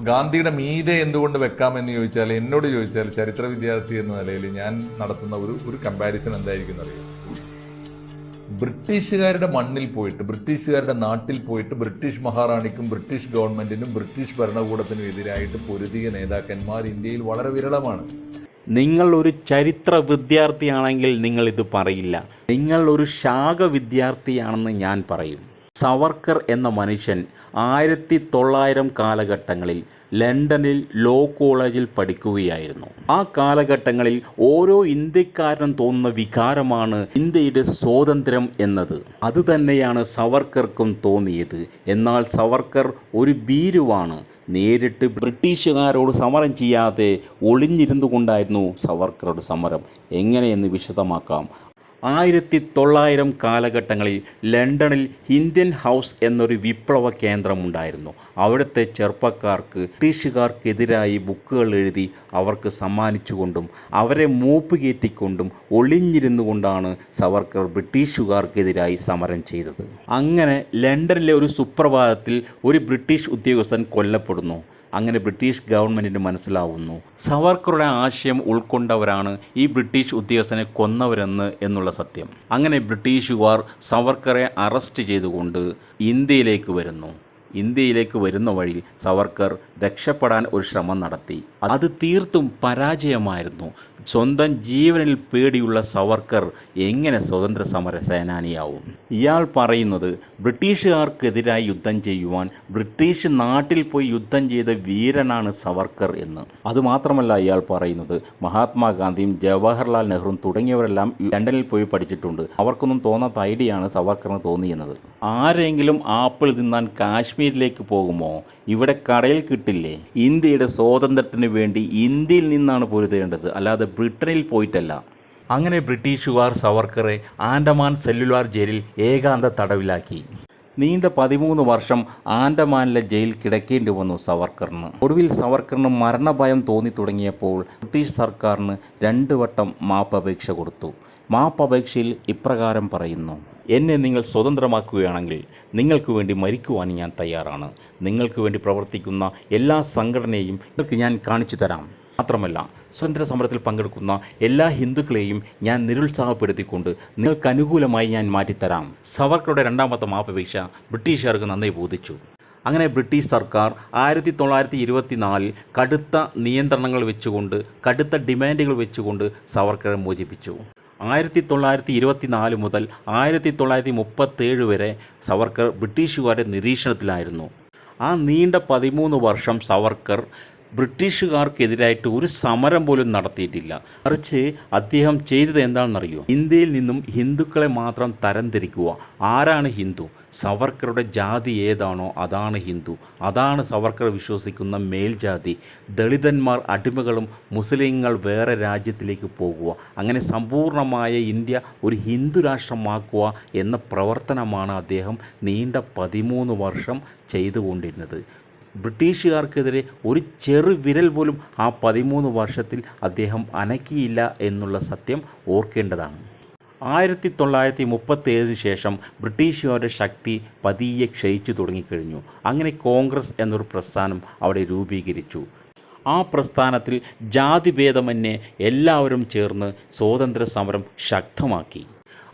ഗാന്ധിയുടെ മീതെ എന്തുകൊണ്ട് വെക്കാമെന്ന് ചോദിച്ചാൽ എന്നോട് ചോദിച്ചാൽ ചരിത്ര വിദ്യാർത്ഥി എന്ന നിലയിൽ ഞാൻ നടത്തുന്ന ഒരു ഒരു കമ്പാരിസൺ എന്തായിരിക്കും അറിയാം? ബ്രിട്ടീഷുകാരുടെ മണ്ണിൽ പോയിട്ട് ബ്രിട്ടീഷുകാരുടെ നാട്ടിൽ പോയിട്ട് ബ്രിട്ടീഷ് മഹാറാണിക്കും ബ്രിട്ടീഷ് ഗവൺമെന്റിനും ബ്രിട്ടീഷ് ഭരണകൂടത്തിനും എതിരായിട്ട് പൊരുതിയ നേതാക്കന്മാർ ഇന്ത്യയിൽ വളരെ വിരളമാണ്. നിങ്ങൾ ഒരു ചരിത്ര വിദ്യാർത്ഥിയാണെങ്കിൽ നിങ്ങൾ ഇത് പറയില്ല. നിങ്ങൾ ഒരു ശാഖ വിദ്യാർത്ഥിയാണെന്ന് ഞാൻ പറയും. സവർക്കർ എന്ന മനുഷ്യൻ ആയിരത്തി തൊള്ളായിരം കാലഘട്ടങ്ങളിൽ ലണ്ടനിൽ ലോ കോളേജിൽ പഠിക്കുകയായിരുന്നു. ആ കാലഘട്ടങ്ങളിൽ ഓരോ ഇന്ത്യക്കാരനും തോന്നുന്ന വികാരമാണ് ഇന്ത്യയുടെ സ്വാതന്ത്ര്യം എന്നത്. അതുതന്നെയാണ് സവർക്കർക്കും തോന്നിയത്. എന്നാൽ സവർക്കർ ഒരു ഭീരുവാണ്. നേരിട്ട് ബ്രിട്ടീഷുകാരോട് സമരം ചെയ്യാതെ ഒളിഞ്ഞിരുന്നു കൊണ്ടായിരുന്നു സവർക്കറുടെ സമരം. എങ്ങനെയെന്ന് വിശദമാക്കാം. ആയിരത്തി തൊള്ളായിരം കാലഘട്ടങ്ങളിൽ ലണ്ടനിൽ ഇന്ത്യൻ ഹൗസ് എന്നൊരു വിപ്ലവ കേന്ദ്രമുണ്ടായിരുന്നു. അവിടുത്തെ ചെറുപ്പക്കാർക്ക് ബ്രിട്ടീഷുകാർക്കെതിരായി ബുക്കുകൾ എഴുതി അവർക്ക് സമ്മാനിച്ചുകൊണ്ടും അവരെ മൂപ്പ് കയറ്റിക്കൊണ്ടും ഒളിഞ്ഞിരുന്നു കൊണ്ടാണ് സവർക്കർ ബ്രിട്ടീഷുകാർക്കെതിരായി സമരം ചെയ്തത്. അങ്ങനെ ലണ്ടനിലെ ഒരു സുപ്രഭാതത്തിൽ ഒരു ബ്രിട്ടീഷ് ഉദ്യോഗസ്ഥൻ കൊല്ലപ്പെടുന്നു. അങ്ങനെ ബ്രിട്ടീഷ് ഗവൺമെന്റിന് മനസ്സിലാവുന്നു. സവർക്കറുടെ ആശയം ഉൾക്കൊണ്ടവരാണ് ഈ ബ്രിട്ടീഷ് ഉദ്യോഗസ്ഥനെ കൊന്നവരെന്ന് എന്നുള്ള സത്യം. അങ്ങനെ ബ്രിട്ടീഷുകാർ സവർക്കറെ അറസ്റ്റ് ചെയ്തുകൊണ്ട് ഇന്ത്യയിലേക്ക് വരുന്നു. ഇന്ത്യയിലേക്ക് വരുന്ന വഴി സവർക്കർ രക്ഷപ്പെടാൻ ഒരു ശ്രമം നടത്തി. അത് തീർത്തും പരാജയമായിരുന്നു. സ്വന്തം ജീവനിൽ പേടിയുള്ള സവർക്കർ എങ്ങനെ സ്വതന്ത്ര സമര സേനാനിയാവും? ഇയാൾ പറയുന്നത് ബ്രിട്ടീഷുകാർക്കെതിരായി യുദ്ധം ചെയ്യുവാൻ ബ്രിട്ടീഷ് നാട്ടിൽ പോയി യുദ്ധം ചെയ്ത വീരനാണ് സവർക്കർ എന്ന്. അതുമാത്രമല്ല ഇയാൾ പറയുന്നത് മഹാത്മാഗാന്ധിയും ജവഹർലാൽ നെഹ്റുവും തുടങ്ങിയവരെല്ലാം ലണ്ടനിൽ പോയി പഠിച്ചിട്ടുണ്ട്. അവർക്കൊന്നും തോന്നാത്ത ഐഡിയയാണ് സവർക്കറിന് തോന്നിയെന്നത്. ആരെങ്കിലും ആപ്പിൾ തിന്നാൻ കാശ്മീരിലേക്ക് പോകുമോ? ഇവിടെ കടയിൽ കിട്ടില്ലേ? ഇന്ത്യയുടെ സ്വാതന്ത്ര്യത്തിന് വേണ്ടി ഇന്ത്യയിൽ നിന്നാണ് പൊരുതേണ്ടത്. അല്ലാതെ ബ്രിട്ടനിൽ പോയിട്ടല്ല. അങ്ങനെ ബ്രിട്ടീഷുകാർ സവർക്കറെ ആൻഡമാൻ സെല്ലുലാർ ജയിലിൽ ഏകാന്ത തടവിലാക്കി നീണ്ട പതിമൂന്ന് വർഷം ആൻഡമാനിലെ ജയിൽ കിടക്കേണ്ടി വന്നു സവർക്കറിന്. ഒടുവിൽ സവർക്കറിന് മരണഭയം തോന്നി തുടങ്ങിയപ്പോൾ ബ്രിട്ടീഷ് സർക്കാരിന് രണ്ട് വട്ടം മാപ്പപേക്ഷ കൊടുത്തു. മാപ്പപേക്ഷയിൽ ഇപ്രകാരം പറയുന്നു എന്നെ നിങ്ങൾ സ്വതന്ത്രമാക്കുകയാണെങ്കിൽ നിങ്ങൾക്ക് വേണ്ടി മരിക്കുവാൻ ഞാൻ തയ്യാറാണ്. നിങ്ങൾക്ക് വേണ്ടി പ്രവർത്തിക്കുന്ന എല്ലാ സംഘടനയും നിങ്ങൾക്ക് ഞാൻ കാണിച്ചു തരാം. മാത്രമല്ല സ്വതന്ത്ര സമരത്തിൽ പങ്കെടുക്കുന്ന എല്ലാ ഹിന്ദുക്കളെയും ഞാൻ നിരുത്സാഹപ്പെടുത്തിക്കൊണ്ട് നിങ്ങൾക്ക് അനുകൂലമായി ഞാൻ മാറ്റിത്തരാം. സവർക്കറുടെ രണ്ടാമത്തെ മാപ്പപേക്ഷ ബ്രിട്ടീഷുകാർക്ക് നന്നായി ബോധിച്ചു. അങ്ങനെ ബ്രിട്ടീഷ് സർക്കാർ ആയിരത്തി തൊള്ളായിരത്തി ഇരുപത്തിനാലിൽ കടുത്ത നിയന്ത്രണങ്ങൾ വെച്ചുകൊണ്ട് കടുത്ത ഡിമാൻഡുകൾ വെച്ചുകൊണ്ട് സവർക്കറെ മോചിപ്പിച്ചു. ആയിരത്തി തൊള്ളായിരത്തി ഇരുപത്തിനാല് മുതൽ ആയിരത്തി തൊള്ളായിരത്തി മുപ്പത്തേഴ് വരെ സവർക്കർ ബ്രിട്ടീഷുകാരുടെ നിരീക്ഷണത്തിലായിരുന്നു. ആ നീണ്ട പതിമൂന്ന് വർഷം സവർക്കർ ബ്രിട്ടീഷുകാർക്കെതിരായിട്ട് ഒരു സമരം പോലും നടത്തിയിട്ടില്ല. മറിച്ച് അദ്ദേഹം ചെയ്തത് എന്താണെന്നറിയോ? ഇന്ത്യയിൽ നിന്നും ഹിന്ദുക്കളെ മാത്രം തരംതിരിക്കുക. ആരാണ് ഹിന്ദു? സവർക്കറുടെ ജാതി ഏതാണോ അതാണ് ഹിന്ദു. അതാണ് സവർക്കർ വിശ്വസിക്കുന്ന മേൽജാതി ദളിതന്മാർ അടിമകളും മുസ്ലിങ്ങൾ വേറെ രാജ്യത്തിലേക്ക് പോകുക. അങ്ങനെ സമ്പൂർണമായ ഇന്ത്യ ഒരു ഹിന്ദു രാഷ്ട്രമാക്കുക എന്ന പ്രവർത്തനമാണ് അദ്ദേഹം നീണ്ട പതിമൂന്ന് വർഷം ചെയ്തുകൊണ്ടിരുന്നത്. ബ്രിട്ടീഷുകാർക്കെതിരെ ഒരു ചെറു വിരൽ പോലും ആ പതിമൂന്ന് വർഷത്തിൽ അദ്ദേഹം അനക്കിയില്ല എന്നുള്ള സത്യം ഓർക്കേണ്ടതാണ്. ആയിരത്തി തൊള്ളായിരത്തി മുപ്പത്തേഴിന് ശേഷം ബ്രിട്ടീഷുകാരുടെ ശക്തി പതിയെ ക്ഷയിച്ചു തുടങ്ങിക്കഴിഞ്ഞു. അങ്ങനെ കോൺഗ്രസ് എന്നൊരു പ്രസ്ഥാനം അവിടെ രൂപീകരിച്ചു. ആ പ്രസ്ഥാനത്തിൽ ജാതിഭേദമന്യേ എല്ലാവരും ചേർന്ന് സ്വാതന്ത്ര്യ സമരം ശക്തമാക്കി.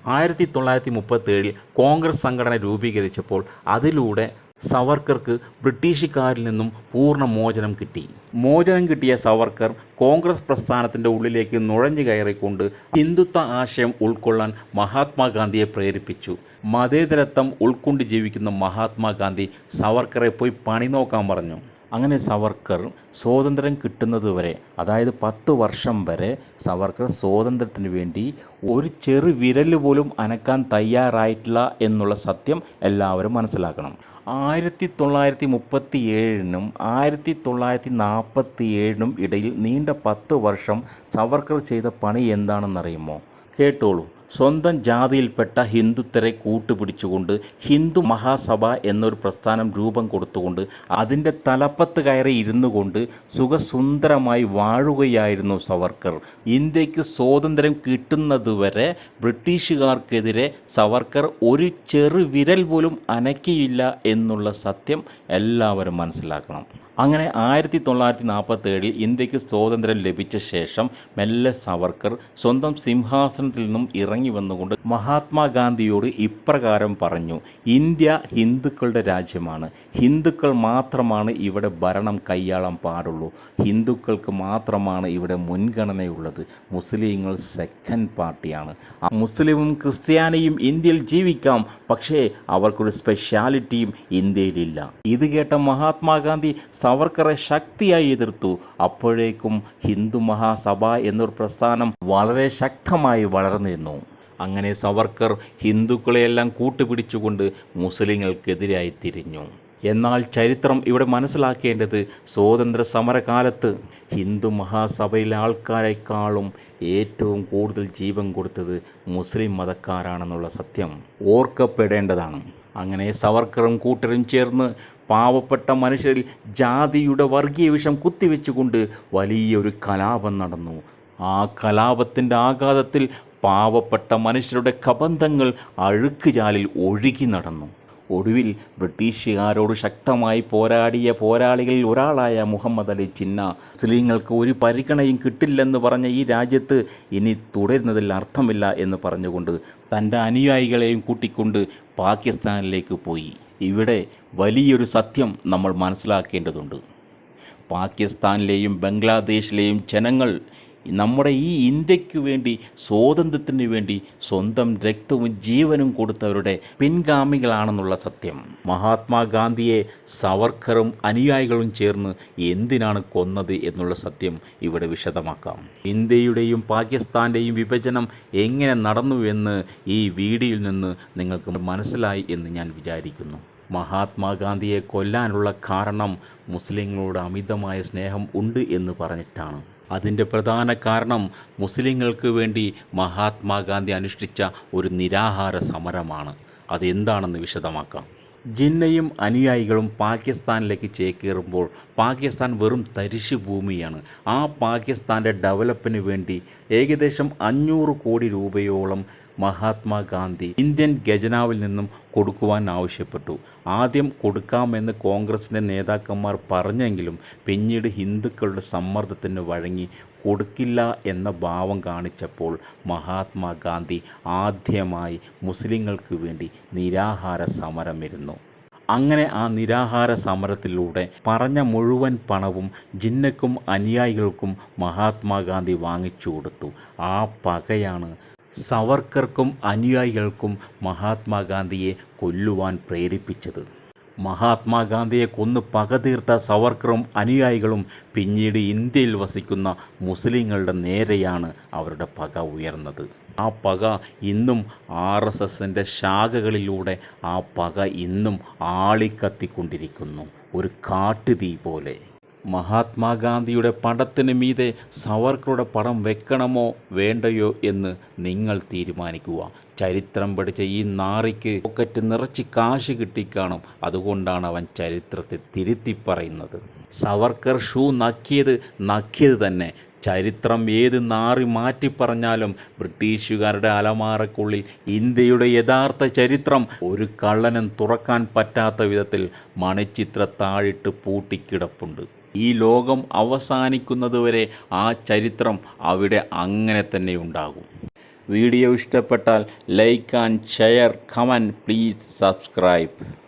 ആയിരത്തി തൊള്ളായിരത്തി മുപ്പത്തേഴിൽ കോൺഗ്രസ് സംഘടന രൂപീകരിച്ചപ്പോൾ അതിലൂടെ സവർക്കർക്ക് ബ്രിട്ടീഷുകാരിൽ നിന്നും പൂർണ മോചനം കിട്ടി. മോചനം കിട്ടിയ സവർക്കർ കോൺഗ്രസ് പ്രസ്ഥാനത്തിന്റെ ഉള്ളിലേക്ക് നുഴഞ്ഞു കയറിക്കൊണ്ട് ഹിന്ദുത്വ ആശയം ഉൾക്കൊള്ളാൻ മഹാത്മാഗാന്ധിയെ പ്രേരിപ്പിച്ചു. മതേതരത്വം ഉൾക്കൊണ്ട് ജീവിക്കുന്ന മഹാത്മാഗാന്ധി സവർക്കറെ പോയി പണി നോക്കാൻ പറഞ്ഞു. അങ്ങനെ സവർക്കർ സ്വാതന്ത്ര്യം കിട്ടുന്നതുവരെ അതായത് പത്ത് വർഷം വരെ സവർക്കർ സ്വാതന്ത്ര്യത്തിന് വേണ്ടി ഒരു ചെറു വിരൽ പോലും അനക്കാൻ തയ്യാറായിട്ടില്ല എന്നുള്ള സത്യം എല്ലാവരും മനസ്സിലാക്കണം. ആയിരത്തി തൊള്ളായിരത്തി മുപ്പത്തി ഏഴിനും ആയിരത്തി തൊള്ളായിരത്തി നാൽപ്പത്തി ഏഴിനും ഇടയിൽ നീണ്ട പത്ത് വർഷം സവർക്കർ ചെയ്ത പണി എന്താണെന്നറിയുമോ? കേട്ടോളൂ. സ്വന്തം ജാതിയിൽപ്പെട്ട ഹിന്ദുത്വരെ കൂട്ടുപിടിച്ചുകൊണ്ട് ഹിന്ദു മഹാസഭ എന്നൊരു പ്രസ്ഥാനം രൂപം കൊടുത്തുകൊണ്ട് അതിന്റെ തലപ്പത്ത് കയറി ഇരുന്നു കൊണ്ട് സുഖസുന്ദരമായി വാഴുകയായിരുന്നു സവർക്കർ. ഇന്ത്യയ്ക്ക് സ്വാതന്ത്ര്യം കിട്ടുന്നതുവരെ ബ്രിട്ടീഷുകാർക്കെതിരെ സവർക്കർ ഒരു ചെറു വിരൽ പോലും അനക്കിയില്ല എന്നുള്ള സത്യം എല്ലാവരും മനസ്സിലാക്കണം. അങ്ങനെ ആയിരത്തി തൊള്ളായിരത്തി നാൽപ്പത്തേഴിൽ ഇന്ത്യയ്ക്ക് സ്വാതന്ത്ര്യം ലഭിച്ച ശേഷം മെല്ലെ സവർക്കർ സ്വന്തം സിംഹാസനത്തിൽ നിന്നും ഇറങ്ങി വന്നുകൊണ്ട് മഹാത്മാഗാന്ധിയോട് ഇപ്രകാരം പറഞ്ഞു ഇന്ത്യ ഹിന്ദുക്കളുടെ രാജ്യമാണ്. ഹിന്ദുക്കൾ മാത്രമാണ് ഇവിടെ ഭരണം കൈയാളാൻ പാടുള്ളൂ. ഹിന്ദുക്കൾക്ക് മാത്രമാണ് ഇവിടെ മുൻഗണനയുള്ളത്. മുസ്ലിങ്ങൾ സെക്കൻഡ് പാർട്ടിയാണ്. മുസ്ലിമും ക്രിസ്ത്യാനിയും ഇന്ത്യയിൽ ജീവിക്കാം. പക്ഷേ അവർക്കൊരു സ്പെഷ്യാലിറ്റിയും ഇന്ത്യയിലില്ല. ഇത് കേട്ട മഹാത്മാഗാന്ധി സവർക്കറെ ശക്തിയായി എതിർത്തു. അപ്പോഴേക്കും ഹിന്ദു മഹാസഭ എന്നൊരു പ്രസ്ഥാനം വളരെ ശക്തമായി വളർന്നിരുന്നു അങ്ങനെ സവർക്കർ ഹിന്ദുക്കളെയെല്ലാം കൂട്ടുപിടിച്ചുകൊണ്ട് മുസ്ലിങ്ങൾക്കെതിരായി തിരിഞ്ഞു. എന്നാൽ ചരിത്രം ഇവിടെ മനസ്സിലാക്കേണ്ടത് സ്വാതന്ത്ര്യ സമരകാലത്ത് ഹിന്ദു മഹാസഭയിലെ ആൾക്കാരെക്കാളും ഏറ്റവും കൂടുതൽ ജീവൻ കൊടുത്തത് മുസ്ലിം മതക്കാരാണെന്നുള്ള സത്യം ഓർക്കപ്പെടേണ്ടതാണ്. അങ്ങനെ സവർക്കറും കൂട്ടരും ചേർന്ന് പാവപ്പെട്ട മനുഷ്യരിൽ ജാതിയുടെ വർഗീയ വിഷം കുത്തിവെച്ചുകൊണ്ട് വലിയൊരു കലാപം നടന്നു. ആ കലാപത്തിന്റെ ആഘാതത്തിൽ പാവപ്പെട്ട മനുഷ്യരുടെ കബന്ധങ്ങൾ അഴുക്കുചാലിൽ ഒഴുകി നടന്നു. ഒടുവിൽ ബ്രിട്ടീഷുകാരോട് ശക്തമായി പോരാടിയ പോരാളികളിൽ ഒരാളായ മുഹമ്മദ് അലി ചിന്ന. മുസ്ലിങ്ങൾക്ക് ഒരു പരിഗണയും കിട്ടില്ലെന്ന് പറഞ്ഞ ഈ രാജ്യത്ത് ഇനി തുടരുന്നതിൽ അർത്ഥമില്ല എന്ന് പറഞ്ഞുകൊണ്ട് തന്റെ അനുയായികളെയും കൂട്ടിക്കൊണ്ട് പാകിസ്ഥാനിലേക്ക് പോയി. ഇവിടെ വലിയൊരു സത്യം നമ്മൾ മനസ്സിലാക്കേണ്ടതുണ്ട്. പാകിസ്ഥാനിലെയും ബംഗ്ലാദേശിലെയും ജനങ്ങൾ നമ്മുടെ ഈ ഇന്ത്യയ്ക്ക് വേണ്ടി സ്വാതന്ത്ര്യത്തിന് വേണ്ടി സ്വന്തം രക്തവും ജീവനും കൊടുത്തവരുടെ പിൻഗാമികളാണെന്നുള്ള സത്യം. മഹാത്മാഗാന്ധിയെ സവർക്കറും അനുയായികളും ചേർന്ന് എന്തിനാണ് കൊന്നത് എന്നുള്ള സത്യം ഇവിടെ വിശദമാക്കാം. ഇന്ത്യയുടെയും പാകിസ്ഥാന്റെയും വിഭജനം എങ്ങനെ നടന്നു എന്ന് ഈ വീഡിയോയിൽ നിന്ന് നിങ്ങൾക്ക് മനസ്സിലായി എന്ന് ഞാൻ വിചാരിക്കുന്നു. മഹാത്മാഗാന്ധിയെ കൊല്ലാനുള്ള കാരണം മുസ്ലിങ്ങളോട് അമിതമായ സ്നേഹം ഉണ്ട് എന്ന് പറഞ്ഞിട്ടാണ്. അതിന്റെ പ്രധാന കാരണം മുസ്ലിങ്ങൾക്ക് വേണ്ടി മഹാത്മാഗാന്ധി അനുഷ്ഠിച്ച ഒരു നിരാഹാര സമരമാണ്. അതെന്താണെന്ന് വിശദമാക്കാം. ജിന്നയും അനുയായികളും പാകിസ്ഥാനിലേക്ക് ചേക്കേറുമ്പോൾ പാകിസ്ഥാൻ വെറും തരിശു ഭൂമിയാണ് ആ പാകിസ്ഥാന്റെ ഡെവലപ്പിന് വേണ്ടി ഏകദേശം അഞ്ഞൂറ് കോടി രൂപയോളം മഹാത്മാഗാന്ധി ഇന്ത്യൻ ഖജനാവിൽ നിന്നും കൊടുക്കുവാൻ ആവശ്യപ്പെട്ടു. ആദ്യം കൊടുക്കാമെന്ന് കോൺഗ്രസിന്റെ നേതാക്കന്മാർ പറഞ്ഞെങ്കിലും പിന്നീട് ഹിന്ദുക്കളുടെ സമ്മർദ്ദത്തിന് വഴങ്ങി കൊടുക്കില്ല എന്ന ഭാവം കാണിച്ചപ്പോൾ മഹാത്മാഗാന്ധി ആദ്യമായി മുസ്ലിങ്ങൾക്ക് വേണ്ടി നിരാഹാര സമരമിരുന്നു. അങ്ങനെ ആ നിരാഹാര സമരത്തിലൂടെ പറഞ്ഞ മുഴുവൻ പണവും ജിന്നക്കും അനുയായികൾക്കും മഹാത്മാഗാന്ധി വാങ്ങിച്ചു കൊടുത്തു. ആ പകയാണ് സവർക്കർക്കും അനുയായികൾക്കും മഹാത്മാഗാന്ധിയെ കൊല്ലുവാൻ പ്രേരിപ്പിച്ചത്. മഹാത്മാഗാന്ധിയെ കൊന്ന് പകതീർത്ത സവർക്കറും അനുയായികളും പിന്നീട് ഇന്ത്യയിൽ വസിക്കുന്ന മുസ്ലിങ്ങളുടെ നേരെയാണ് അവരുടെ പക ഉയർന്നത്. ആ പക ഇന്നും ആർ എസ് എസിന്റെ ശാഖകളിലൂടെ ആ പക ഇന്നും ആളിക്കത്തിക്കൊണ്ടിരിക്കുന്നു. ഒരു കാട്ടുതീ പോലെ. മഹാത്മാഗാന്ധിയുടെ പടത്തിന് മീതെ സവർക്കറുടെ പടം വെക്കണമോ വേണ്ടയോ എന്ന് നിങ്ങൾ തീരുമാനിക്കുക. ചരിത്രം പഠിച്ച ഈ നാറിക്ക് പോക്കറ്റ് നിറച്ച് കാശ് കിട്ടിക്കാണും. അതുകൊണ്ടാണ് അവൻ ചരിത്രത്തെ തിരുത്തി പറയുന്നത് സവർക്കർ ഷൂ നക്കിയത് നക്കിയത് തന്നെ. ചരിത്രം ഏത് നാറി മാറ്റി പറഞ്ഞാലും ബ്രിട്ടീഷുകാരുടെ അലമാറക്കുള്ളിൽ ഇന്ത്യയുടെ യഥാർത്ഥ ചരിത്രം ഒരു കള്ളനും തുറക്കാൻ പറ്റാത്ത വിധത്തിൽ മണിച്ചിത്ര താഴിട്ട് പൂട്ടിക്കിടപ്പുണ്ട്. ഈ ലോകം അവസാനിക്കുന്നതുവരെ ആ ചരിത്രം അവിടെ അങ്ങനെ തന്നെ ഉണ്ടാകും. വീഡിയോ ഇഷ്ടപ്പെട്ടാൽ like and share comment please subscribe.